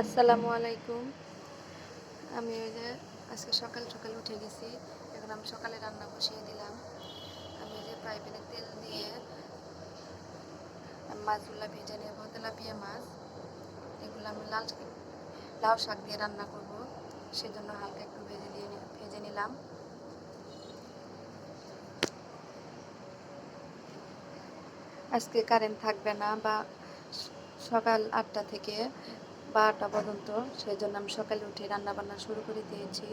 আসসালামু আলাইকুম। আমি ওই যে আজকে সকাল সকাল উঠে গেছি, এখন আমি সকালে রান্না বসিয়ে দিলাম। আমি যে ফ্রাই প্যানে তেল দিয়ে মাছগুলো ভেজে নেব, তেলাপিয়া মাছ। এগুলো আমি লাল লাউ শাক দিয়ে রান্না করব, সেজন্য হালকা একটু ভেজে দিয়ে ভেজে নিলাম। আজকে কারেন্ট থাকবে না বা সকাল আটটা থেকে বারোটা পর্যন্ত। সেই জন্য আমি সকালে উঠে রান্না বান্না শুরু করে দিয়েছি।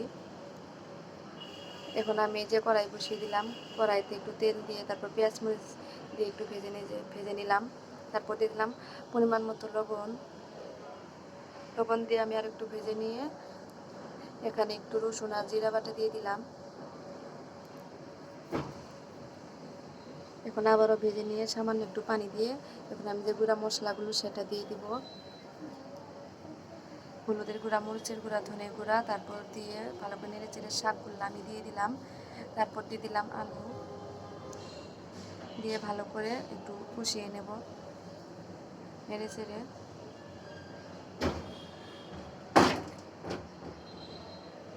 এখন আমি যে কড়াই বসিয়ে দিলাম। কড়াইতে একটু তেল দিয়ে তারপর পেঁয়াজ মরিচ দিয়ে একটু ভেজে নিয়ে ভেজে নিলাম। তারপর দিয়ে দিলাম পরিমাণ মতো লবণ। লবণ দিয়ে আমি আর একটু ভেজে নিয়ে এখানে একটু রসুন আর জিরা বাটা দিয়ে দিলাম। এখন আবারও ভেজে নিয়ে সামান্য একটু পানি দিয়ে এখন আমি যে গুঁড়া মশলাগুলো সেটা দিয়ে দিব। হলুদের গুঁড়া, মরিচের গুঁড়া ধনে গুঁড়া, তারপর দিয়ে ভালো করে নেড়ে চেড়ে শাকগুলো আমি দিয়ে দিলাম। তারপর দিয়ে দিলাম আলু। দিয়ে ভালো করে একটু কষিয়ে নেব। নেড়ে চেড়ে।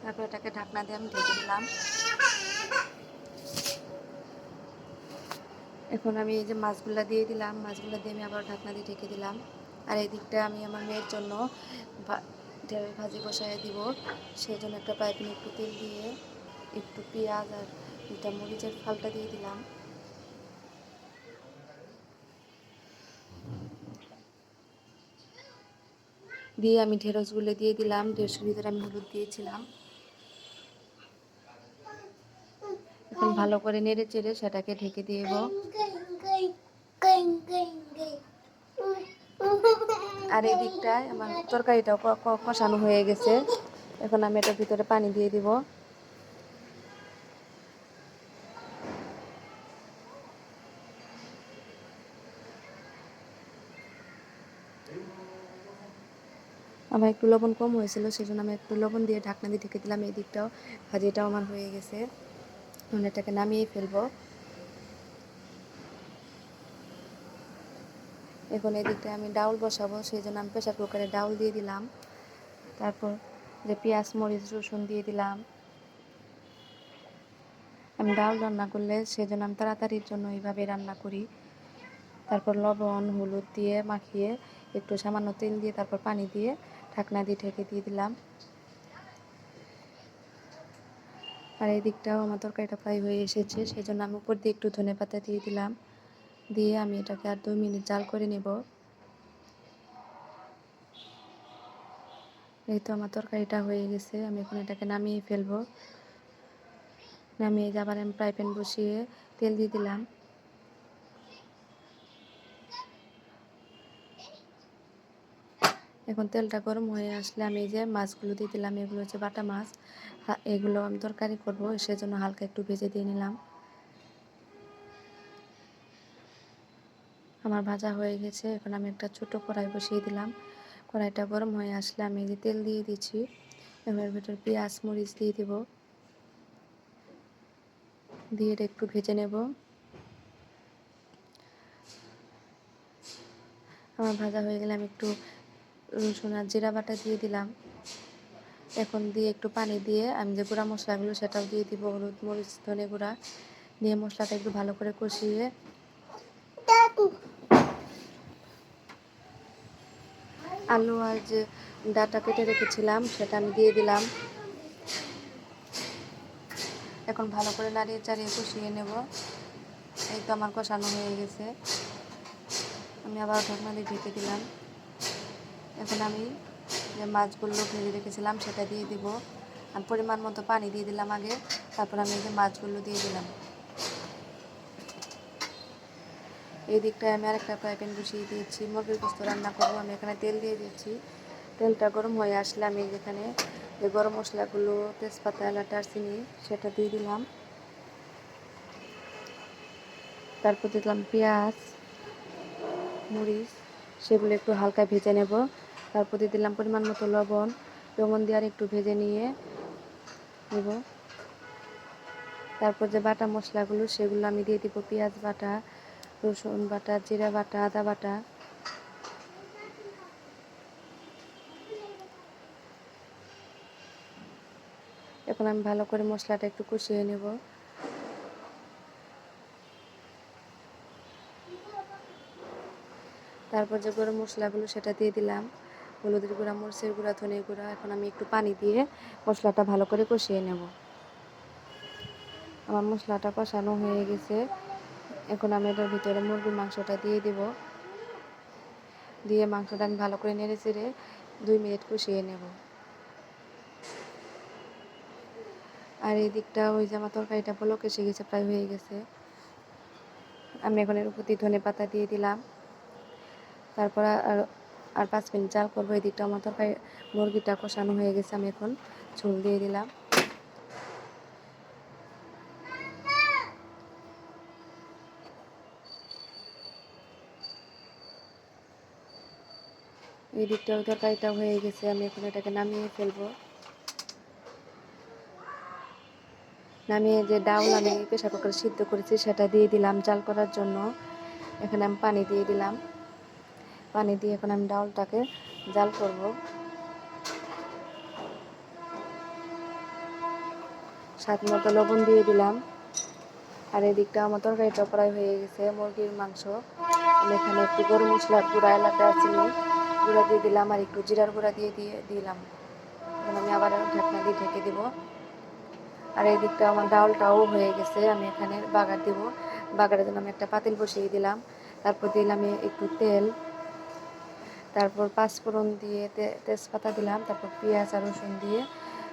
তারপর এটাকে ঢাকনা দিয়ে আমি ঢেকে দিলাম। এখন আমি এই যে মাছগুলা দিয়ে দিলাম, মাছগুলা দিয়ে আমি আবার ঢাকনা দিয়ে ঢেকে দিলাম। আর এই দিকটা আমি আমার মেয়ের জন্য ঢেঁড়স ভাজি বসায় দিব সেই জন্য একটা পাইপিনে একটু তেল দিয়ে একটু পেঁয়াজ আর দুটা মরিচের ফালটা দিয়ে দিলাম দিয়ে আমি ঢেঁড়সগুলো দিয়ে দিলাম ঢেঁড়সের ভিতরে আমি হলুদ দিয়েছিলাম এখন ভালো করে নেড়ে চেড়ে সেটাকে ঢেকে দিয়ে আর এই দিকটায় আমার তরকারিটাও কষানো হয়ে গেছে। এখন আমি এটার ভিতরে পানি দিয়ে দিব। আমার একটু লবণ কম হয়েছিল, সেজন্য আমি একটু লবণ দিয়ে ঢাকনা দিয়ে ঢেকে দিলাম। এই দিকটাও ভাজিটাও আমার হয়ে গেছে। এটাকে নামিয়ে ফেলব। এখন এই দিকটায় আমি ডাউল বসাবো সেই জন্য আমি প্রেশার কুকারে ডাউল দিয়ে দিলাম। তারপর যে পেঁয়াজ, মরিচ, রসুন দিয়ে দিলাম। আমি ডাল রান্না করলে সেজন্য আমি তাড়াতাড়ির জন্য এইভাবে রান্না করি। তারপর লবণ, হলুদ দিয়ে মাখিয়ে একটু সামান্য তেল দিয়ে তারপর পানি দিয়ে ঢাকনা দিয়ে ঢেকে দিয়ে দিলাম। আর এই দিকটাও আমার তরকারিটা প্রায় হয়ে এসেছে সেই জন্য আমি উপর দিয়ে একটু ধনে পাতা দিয়ে দিলাম। দিয়ে আমি এটাকে আর দুই মিনিট জাল করে নেব। এই তো আমার তরকারিটা হয়ে গেছে, আমি এখন এটাকে নামিয়ে ফেলব। নামিয়ে আবার আমি ফ্রাই প্যান বসিয়ে তেল দিয়ে দিলাম। এখন তেলটা গরম হয়ে আসলে আমি যে মাছগুলো দিয়ে দিলাম, এগুলো হচ্ছে বাটা মাছ। এগুলো আমি তরকারি করব, সেজন্য হালকা একটু ভেজে দিয়ে নিলাম। আমার ভাজা হয়ে গেছে। এখন আমি একটা ছোট কড়াই বসিয়ে দিলাম। কড়াইটা গরম হয়ে আসলে আমি যে তেল দিয়ে দিচ্ছি। এবার ভিতর পেঁয়াজ, মরিচ দিয়ে দেব। দিয়ে একটু ভেজে নেব। আমার ভাজা হয়ে গেলে আমি একটু রসুন আর জিরা বাটা দিয়ে দিলাম। এখন দিয়ে একটু পানি দিয়ে আমি যে গুঁড়া মশলাগুলো সেটাও দিয়ে দিব। হলুদ মরিচ, ধনে গুঁড়া। দিয়ে মশলাটা একটু ভালো করে কষিয়ে আলু আর যে ডাটা কেটে রেখেছিলাম, সেটা আমি দিয়ে দিলাম। এখন ভালো করে নাড়িয়ে চাড়িয়ে কষিয়ে নেব। এই তো আমার কষানো হয়ে গেছে। আমি আবার ঢাকনা দিয়ে ঢেকে দিলাম। এখন আমি যে মাছগুলো ভেজে রেখেছিলাম, সেটা দিয়ে দিব। আর পরিমাণ মতো পানি দিয়ে দিলাম আগে। তারপর আমি যে মাছগুলো দিয়ে দিলাম। এই দিকটায় আমি আরেকটা ফ্রাই প্যান বসিয়ে দিয়েছি। মুরগির পোস্ত রান্না করব। আমি এখানে তেল দিয়ে দিয়েছি। তেলটা গরম হয়ে আসলে আমি যেখানে যে গরম মশলাগুলো, তেজপাতা, এলাচ দারচিনি সেটা দিয়ে দিলাম। তারপর দিলাম পেঁয়াজ, মরিচ, সেগুলো একটু হালকা ভেজে নেব। তারপর দিয়ে দিলাম পরিমাণ মতো লবণ। লবণ দিয়ে আর একটু ভেজে নিয়ে নেব। তারপর যে বাটা মশলাগুলো, সেগুলো আমি দিয়ে দিব পেঁয়াজ বাটা। রসুন বাটা, জিরা বাটা, আদা বাটা। এখন আমি ভালো করে মশলাটা একটু কষিয়ে নেব। তারপর যে গরম মশলাগুলো সেটা দিয়ে দিলাম। হলুদের গুঁড়া, মরিচের গুঁড়া, ধনে গুঁড়া। এখন আমি একটু পানি দিয়ে মশলাটা ভালো করে কষিয়ে নেব। আমার মশলাটা কষানো হয়ে গেছে। এখন আমি এটার ভিতরে মুরগির মাংসটা দিয়ে দিব। দিয়ে মাংসটা আমি ভালো করে নেড়ে চেড়ে দুই মিনিট কষিয়ে নেব। আর এই দিকটা ওই যে আমার তরকারিটা বলক এসে গেছে, প্রায় হয়ে গেছে। আমি এখন এর উপর ধনে পাতা দিয়ে দিলাম। তারপর আর আর পাঁচ মিনিট জাল করব। এই দিকটা আমার তরকারি, মুরগিটা কষানো হয়ে গেছে, আমি এখন ঝোল দিয়ে দিলাম। এই দিকটাও তরকারিটা হয়ে গেছে, আমি এখন এটাকে নামিয়ে ফেলব। নামিয়ে যে ডাউল আমি প্রেশার কুকারে সিদ্ধ করেছি, সেটা দিয়ে দিলাম জাল করার জন্য। এখানে আমি পানি দিয়ে দিলাম। পানি দিয়ে এখন আমি ডাউলটাকে জাল করব। স্বাদ মতো লবণ দিয়ে দিলাম। আর এদিকটা আমার তরকারিটা প্রায় হয়ে গেছে, মুরগির মাংস। আমি এখানে একটু গরম মশলা গুঁড়া এলাকা চিনি গুঁড়া দিয়ে দিলাম আর একটু জিরার গুঁড়া দিয়ে দিয়ে দিলাম। এখন আমি আবার ঢাকনা দিয়ে ঢেকে দিব। আর এই দিকটা আমার ডাউলটাও হয়ে গেছে, আমি এখানে বাগার দিব। বাগারের জন্য আমি একটা পাতিল বসিয়ে দিলাম। তারপর দিলাম একটু তেল। তারপর পাঁচফোড়ন দিয়ে তেজপাতা দিলাম, তারপর পেঁয়াজ আর রসুন দিয়ে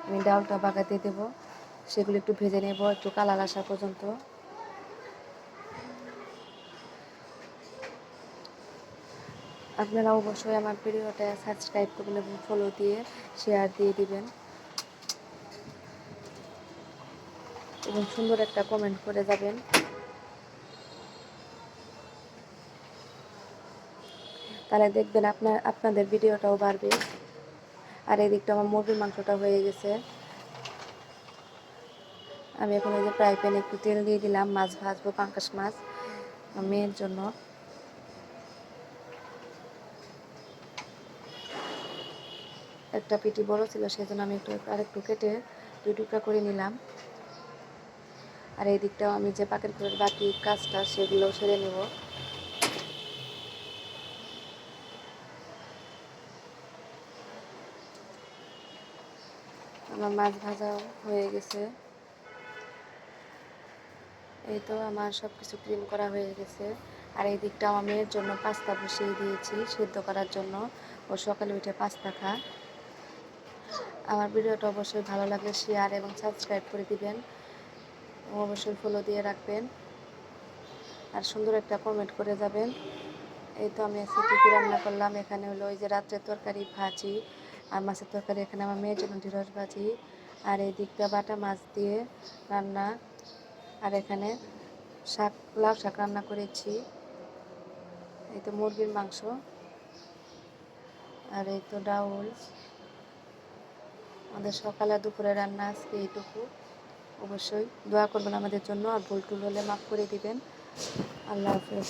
আমি ডালটা বাগাতে দেব। সেগুলো একটু ভেজে নেব, একটু কালার আসা পর্যন্ত। আপনারা অবশ্যই আমার ভিডিওটা সাবস্ক্রাইব করবেন এবং ফলো দিয়ে শেয়ার দিয়ে দিবেন। এবং সুন্দর একটা কমেন্ট করে যাবেন। তাহলে দেখবেন আপনার, আপনাদের ভিডিওটাও বাড়বে। আর এদিকটা আমার মুরগির মাংসটা হয়ে গেছে। আমি এখন এই যে ফ্রাই প্যানে একটু তেল দিয়ে দিলাম, মাছ ভাজবো, পাঙ্কাশ মাছ, মেয়ের জন্য। একটা পিটি বড় ছিল সেই জন্য আমি একটু আরেকটু কেটে দুই টুকরা করে নিলাম। আর এই দিকটাও আমি যে পাকের করে বাকি কাজটা, সেগুলো সেরে নেব। আমার মাছ ভাজা হয়ে গেছে। এই তো আমার সব কিছু ক্লিন করা হয়ে গেছে। আর এই দিকটা আমার মেয়ের জন্য পাস্তা বসিয়ে দিয়েছি, সিদ্ধ করার জন্য। ও সকালে উঠে পাস্তা খা আমার ভিডিওটা অবশ্যই ভালো লাগলে শেয়ার এবং সাবস্ক্রাইব করে দিবেন। অবশ্যই ফলো দিয়ে রাখবেন। আর সুন্দর একটা কমেন্ট করে যাবেন। এই তো আমি আজকে কী রান্না করলাম? এখানে হলো ওই যে রাত্রের তরকারি ভাজি, আর মাছের তরকারি এখানে আমার মেয়ের জন্য ঢিরস ভাজি, আর এই দিকটা বাটা মাছ দিয়ে রান্না। আর এখানে শাক, লাউ শাক রান্না করেছি। এই তো মুরগির মাংস। আর এই তো ডাউল। আমাদের সকালে দুপুরে রান্না আজকে এইটুকু। অবশ্যই দোয়া করবেন আমাদের জন্য, আর ভুল টুল হলে মাফ করে দিবেন। আল্লাহ হাফেজ।